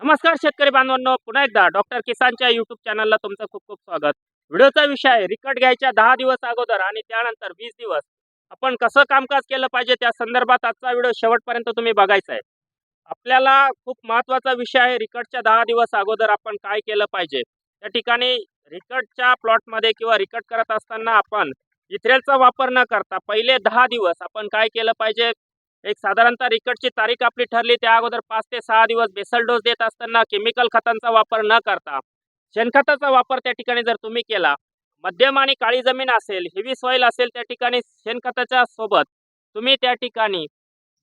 नमस्कार शेतकरी बांधवांनो पुन्हा एकदा डॉक्टर किसानच्या युट्यूब चॅनलला तुमचं खूप खूप स्वागत. व्हिडिओचा विषय आहे रिकट घ्यायच्या दहा दिवस अगोदर आणि त्यानंतर वीस दिवस. आपण कसं कामकाज केलं पाहिजे त्या संदर्भात आजचा व्हिडिओ शेवटपर्यंत तुम्ही बघायचा आहे. आपल्याला खूप महत्त्वाचा विषय आहे रिकटच्या दहा दिवस अगोदर आपण काय केलं पाहिजे. त्या ठिकाणी रिकटच्या प्लॉटमध्ये किंवा रिकट करत असताना आपण इथ्रेलचा वापर न करता पहिले दहा दिवस आपण काय केलं पाहिजे? एक साधारणतः रिकटची तारीख आपली ठरली त्या अगोदर पाच ते सहा दिवस बेसल डोस देत असताना केमिकल खतांचा वापर न करता शेणखताचा वापर त्या ठिकाणी जर तुम्ही केला मध्यम आणि काळी जमीन असेल हेवी सॉईल असेल त्या ठिकाणी शेणखताच्या सोबत तुम्ही त्या ठिकाणी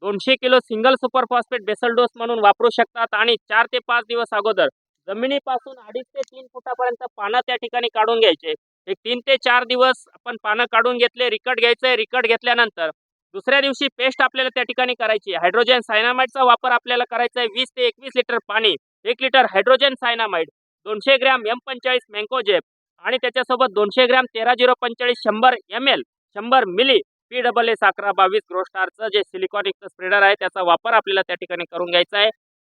दोनशे kilo single super phosphate basal dose म्हणून वापरू शकतात आणि चार ते पाच दिवस अगोदर जमिनीपासून अडीच ते तीन फुटापर्यंत पानं त्या ठिकाणी काढून घ्यायचे. एक तीन ते चार दिवस आपण पानं काढून घेतले रिकट घ्यायचंय रिकट घेतल्यानंतर दुसऱ्या दिवशी पेस्ट आपल्याला त्या ठिकाणी करायची आहे. हायड्रोजन सायनामाइडचा वापर आपल्याला करायचा आहे वीस ते एकवीस लिटर पाणी एक लिटर हायड्रोजन सायनामाइड दोनशे ग्रॅम एम पंचाळीस मँकोजेप आणि त्याच्यासोबत दोनशे ग्रॅम तेरा झिरो पंचेचाळीस शंभर एम एल शंभर मिली पी डबल एस अकरा बावीस ग्रोस्टारचं जे सिलिकॉनिकचं स्प्रेडर आहे त्याचा वापर आपल्याला त्या ठिकाणी करून घ्यायचा आहे.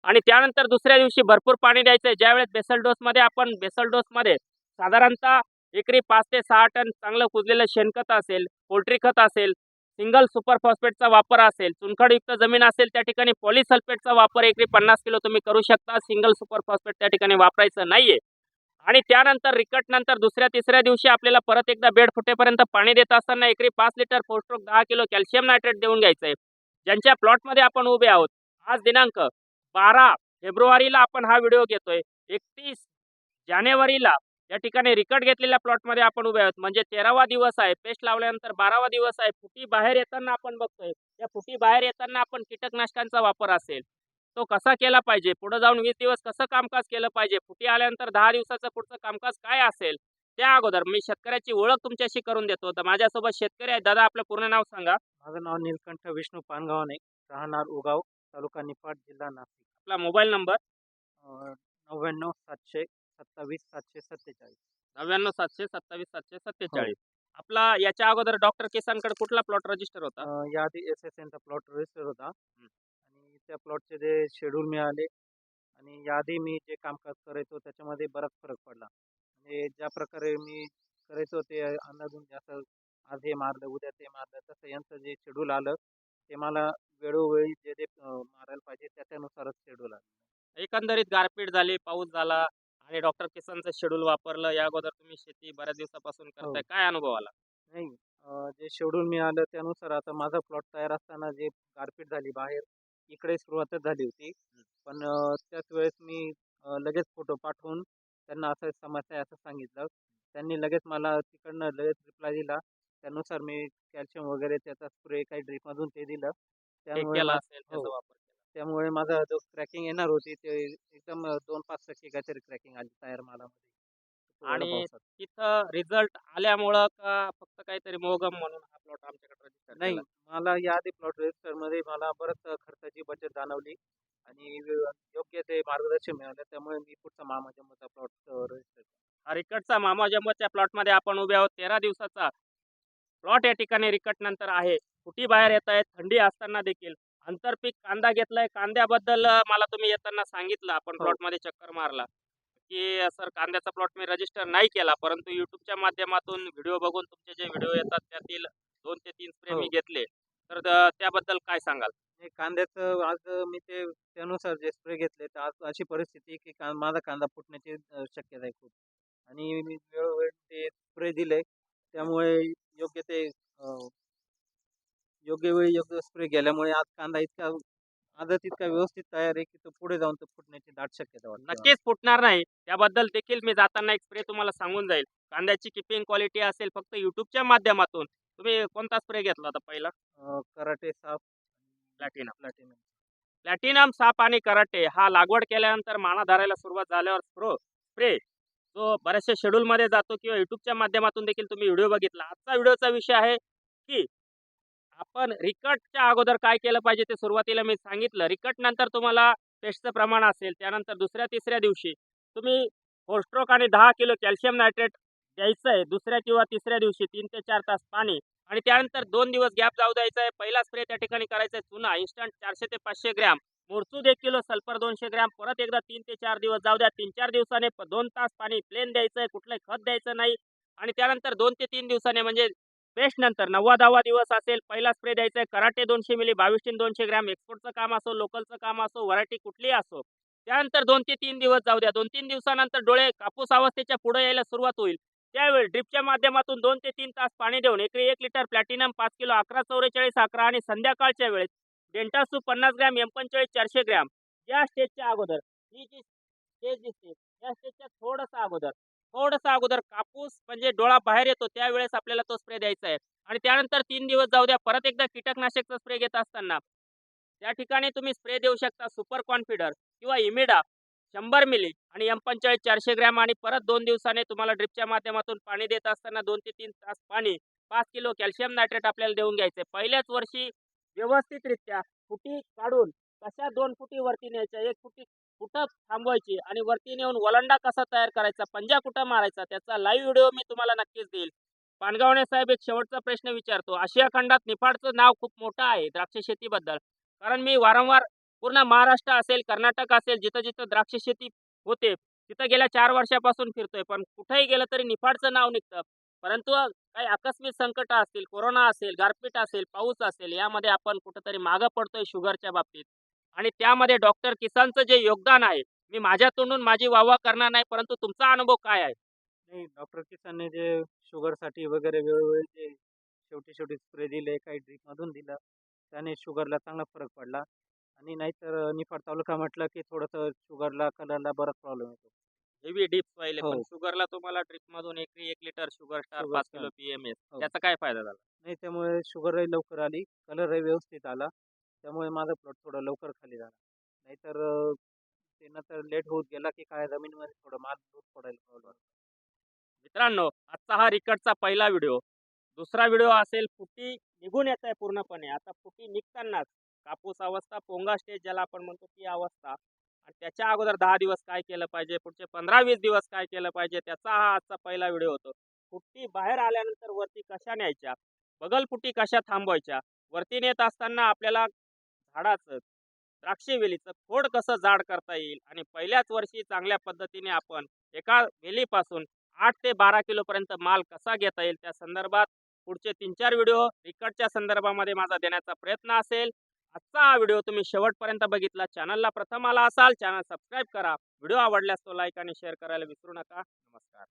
आणि त्यानंतर दुसऱ्या दिवशी भरपूर पाणी द्यायचं आहे. ज्यावेळेस बेसल डोसमध्ये आपण बेसल डोसमध्ये साधारणतः एकरी पाच ते सहा टन चांगलं कुजलेलं शेणखत असेल पोल्ट्री खत असेल सिंगल सुपर फॉस्फेटचा वापर असेल चुनखडयुक्त जमीन असेल त्या ठिकाणी पॉलिसल्फेटचा वापर एकरी पन्नास किलो तुम्ही करू शकता. सिंगल सुपर फॉस्फेट त्या ठिकाणी वापरायचं नाहीये. आणि त्यानंतर रिकटनंतर दुसऱ्या तिसऱ्या दिवशी आपल्याला परत एकदा बेड फुटेपर्यंत पाणी देत असताना एकरी पाच लिटर फोस्ट्रोक दहा किलो कॅल्शियम नायट्रेट देऊन घ्यायचं आहे ज्यांच्या प्लॉटमध्ये आपण उभे आहोत आज दिनांक बारा फेब्रुवारीला आपण हा व्हिडिओ घेतोय. एकतीस जानेवारीला या ठिकाणी रिकट घेतलेल्या प्लॉटमध्ये आपण उभे आहोत. म्हणजे तेरावा दिवस आहे. पेस्ट लावल्यानंतर बारावा दिवस आहे. फुटी बाहेर येताना आपण बघतोय. या फुटी बाहेर येताना आपण कीटकनाशकांचा वापर असेल. तो कसा केला पाहिजे? पुढे जाऊन वीस दिवस कसं कामकाज केलं पाहिजे? फुटी आल्यानंतर दहा दिवसाचं पुढचं कामकाज काय असेल? त्या अगोदर मी शेतकऱ्याची ओळख तुमच्याशी करून देतो. तर माझ्यासोबत शेतकरी आहे दादा आपलं पूर्ण नाव सांगा. माझं नाव नीलकंठ विष्णू पानगावणे. राहणार उगाव तालुका निफाड जिल्हा नाशिक. आपला मोबाईल नंबर? नव्याण्णव सातशे सत्तावीस सातशे सत्तेचाळीस. नव्याण्णव सातशे सत्तावीस सातशे सत्तेचाळीस. आपला याच्या अगोदर डॉक्टर किसानकडे कुठला प्लॉट रजिस्टर होता? अं, याआधी एस एस एनचा प्लॉट रजिस्टर होता. आणि त्या प्लॉटचे जे शेड्यूल मिळाले आणि याआधी मी जे कामकाज करायचो त्याच्यामध्ये बराच फरक पडला. म्हणजे ज्या प्रकारे मी करायचो ते अंदाजून जास्त आज हे मारलं उद्या ते मारलं तसं यांचं जे शेड्यूल आलं ते मला वेळोवेळी जे जे अं, मारायला पाहिजे त्याच्यानुसारच शेड्यूल आलं. एकंदरीत गारपीट झाली पाऊस झाला आणि डॉक्टर किसानचं शेड्यूल वापरलं या अगोदर तुम्ही शेती बऱ्याच दिवसापासून करताय काय अनुभव आला? नाही अं, जे शेड्यूल मिळालं त्यानुसार आता माझा प्लॉट तयार असताना जे गारपीट झाली बाहेर इकडे सुरुवातच झाली होती. पण अं, त्याच वेळेस मी अं, लगेच फोटो पाठवून त्यांना असं समस्या आहे असं सांगितलं. त्यांनी लगेच मला तिकडनं लगेच रिप्लाय दिला. त्यानुसार मी कॅल्शियम वगैरे त्याचा स्प्रे काही ड्रिपमधून ते दिलं. त्यामुळे केला मा- असेल त्याचा हो. वापर. केला त्यामुळे माझा जो क्रॅकिंग येणार होती ते एकदम दोन पाच टक्के काहीतरी क्रॅकिंग आली तयार मालामध्ये. आणि पावसात. तिथं रिझल्ट आल्यामुळं का फक्त काहीतरी मोगम म्हणून हा प्लॉट आमच्याकडे रजिस्टर नाही मला याआधी प्लॉट रजिस्टरमध्ये मला बरंच खर्चाची बचत जाणवली आणि व्य- योग्य ते मार्गदर्शन मिळालं त्यामुळे मी पुढचा मामाजन्मचा प्लॉट रजिस्टर हा रिकटचा मामा जम्मूच्या प्लॉटमध्ये आपण उभे आहोत. तेरा दिवसाचा प्लॉट या ठिकाणी रिकट नंतर आहे. फुटी बाहेर येत आहेत थंडी असताना देखील. आंतरपीक कांदा घेतलाय. कांद्याबद्दल मला तुम्ही येताना सांगितलं. आपण हो. प्लॉटमध्ये चक्कर मारला. की सर कांद्याचा प्लॉट मी रजिस्टर नाही केला. परंतु युट्यूबच्या माध्यमातून व्हिडिओ बघून तुमचे जे व्हिडिओ येतात त्यातील दोन ते तीन स्प्रे हो. मी घेतले. तर त्याबद्दल काय सांगाल? हे कांद्याचं आज मी ते त्यानुसार जे स्प्रे घेतले तर आज अशी परिस्थिती आहे की का माझा कांदा फुटण्याची अ, शक्यता आहे खूप. आणि मी वेळोवेळी ते स्प्रे दिले. त्यामुळे योग्य ते योग्य वेळी योग्य स्प्रे गेल्यामुळे आज कांदा इतका आजच इतका व्यवस्थित तयार आहे की तो पुढे जाऊन तो फुटण्याची दाट शक्यता वाटते. नक्कीच फुटणार नाही. त्याबद्दल देखील मी जाताना एक स्प्रे तुम्हाला सांगून जाईल. कांद्याची किपिंग क्वालिटी असेल फक्त युट्यूबच्या माध्यमातून. तुम्ही कोणता स्प्रे घेतला होता पहिला? अ, कराटे साफ प्लॅटिनम. प्लॅटिनम. प्लॅटिनम साप आणि कराटे हा लागवड केल्यानंतर माना धरायला सुरुवात झाल्यावर स्प्रो स्प्रे जो बऱ्याचशा शेड्यूलमध्ये जातो किंवा युट्यूबच्या माध्यमातून देखील तुम्ही व्हिडिओ बघितला. आजचा व्हिडिओचा विषय आहे की आपण रिकटच्या अगोदर काय केलं पाहिजे ते सुरुवातीला मी सांगितलं. रिकट नंतर तुम्हाला पेस्टचं प्रमाण असेल त्यानंतर दुसऱ्या तिसऱ्या दिवशी तुम्ही होस्ट्रोक आणि दहा किलो कॅल्शियम नायट्रेट द्यायचं आहे दुसऱ्या किंवा तिसऱ्या दिवशी तीन ते चार तास पाणी आणि त्यानंतर दोन दिवस गॅप जाऊ द्यायचा आहे. पहिला स्प्रे त्या ठिकाणी करायचा आहे चुना इन्स्टंट चारशे ते पाचशे ग्रॅम. मोरचूद एक किलो सल्फर दोनशे ग्रॅम. परत एकदा तीन ते चार दिवस जाऊ द्या. तीन चार दिवसाने दोन तास पाणी प्लेन द्यायचं आहे कुठलंही खत द्यायचं नाही आणि त्यानंतर दोन ते तीन दिवसाने म्हणजे बेस्ट नंतर. नव्वदावा दिवस असेल पहिला स्प्रे द्यायचा आहे. कराटे दोनशे मिली बावीस दोनशे ग्रॅम. एक्सपोर्टचं काम असो लोकलचं काम असो व्हरायटी कुठली असो. त्यानंतर दोन ते तीन दिवस जाऊ द्या. दोन तीन दिवसानंतर डोळे कापूस अवस्थेच्या पुढे यायला सुरुवात होईल. त्यावेळी ड्रिपच्या माध्यमातून दोन ते तीन तास पाणी देऊन एकरी एक लिटर प्लॅटिनम पाच किलो अकरा चौवेचाळीस अकरा आणि संध्याकाळच्या वेळेस डेंटासू पन्नास ग्रॅम एम पंचेचाळीस चारशे ग्रॅम. या स्टेजच्या अगोदर. ही जी स्टेज दिसते या स्टेजच्या थोडंसं अगोदर. थोडासा अगोदर कापूस म्हणजे डोळा बाहेर येतो त्यावेळेस आपल्याला तो स्प्रे द्यायचा आहे. आणि त्यानंतर तीन दिवस जाऊ द्या परत एकदा कीटकनाशकचा स्प्रे घेत असताना त्या ठिकाणी तुम्ही स्प्रे देऊ शकता सुपर कॉन्फिडर किंवा इमिडा शंभर मिली आणि एम पंचेचाळीस चारशे ग्रॅम आणि परत दोन दिवसाने तुम्हाला ड्रिपच्या माध्यमातून पाणी देत असताना दोन ते तीन तास पाणी पाच किलो कॅल्शियम नायट्रेट आपल्याला देऊन घ्यायचे पहिल्याच वर्षी व्यवस्थितरित्या फुटी काढून कशा दोन फुटीवरती न्यायच्या एक फुटी कुठं थांबवायची आणि वरती नेऊन वलंडा कसा तयार करायचा पंजा कुठं मारायचा त्याचा लाईव्ह व्हिडिओ मी तुम्हाला नक्कीच देईल. पानगावणे साहेब एक शेवटचा प्रश्न विचारतो. आशिया खंडात निफाडचं नाव खूप मोठं आहे द्राक्ष शेतीबद्दल. कारण मी वारंवार पूर्ण महाराष्ट्र असेल कर्नाटक असेल जिथं जिथं द्राक्ष शेती होते तिथं गेल्या चार वर्षापासून फिरतोय. पण कुठेही गेलं तरी निफाडचं नाव निघतं. परंतु काही आकस्मिक संकट असतील कोरोना असेल गारपीट असेल पाऊस असेल यामध्ये आपण कुठंतरी मागं पडतोय शुगरच्या बाबतीत. आणि त्यामध्ये डॉक्टर किसानचं जे योगदान आहे मी माझ्या तोंडून माझी वाहवा करणार नाही परंतु तुमचा अनुभव काय आहे नाही डॉक्टर किसानने जे शुगरसाठी वगैरे वेळोवेळी जे शेवटी शेवटी स्प्रे दिले काही ड्रीपमधून दिलं त्याने शुगरला चांगला फरक पडला आणि नाहीतर निफाड तालुका म्हटलं की थोडंसं शुगरला कलरला बराच प्रॉब्लेम येतो हेवी डीप पहिले पण हो. शुगरला तुम्हाला ड्रिप मधून एकरी एक लिटर शुगर स्टार पाच Star. किलो पीएमएस हो. त्याचा काय फायदा झाला नाही त्यामुळे शुगरही लवकर आली कलरही व्यवस्थित आला त्यामुळे माझा प्लॉट थोडा लवकर खाली झाला. नाहीतर अं, ते नंतर लेट होत गेला की काय जमिनीमध्ये थोडं माल दूर पडायला प्रॉब्लेम मित्रांनो आजचा हा रिकटचा पहिला व्हिडिओ. दुसरा व्हिडिओ असेल फुटी निघून येत आहे पूर्णपणे. आता फुटी निघतानाच कापूस अवस्था पोंगा स्टेज ज्याला आपण म्हणतो ती अवस्था. आणि त्याच्या अगोदर दहा दिवस काय केलं पाहिजे पुढचे पंधरा वीस दिवस काय केलं पाहिजे त्याचा हा आजचा पहिला व्हिडिओ होतो. फुट्टी बाहेर आल्यानंतर वरती कशा न्यायच्या? बगल फुटी कशा थांबवायच्या? वरती नेत असताना आपल्याला झाडाचं द्राक्षे वेलीचं खोड कसं जाड करता येईल? आणि पहिल्याच वर्षी चांगल्या पद्धतीने आपण एका वेलीपासून आठ ते बारा किलोपर्यंत माल कसा घेता येईल? त्या संदर्भात पुढचे तीन चार व्हिडिओ रिकॉर्डच्या संदर्भामध्ये माझा देण्याचा प्रयत्न असेल. आजचा हा व्हिडिओ तुम्ही शेवटपर्यंत बघितला. चॅनलला प्रथम आला असाल चॅनल सबस्क्राईब करा. व्हिडिओ आवडल्यास तो लाईक आणि शेअर करायला विसरू नका. नमस्कार.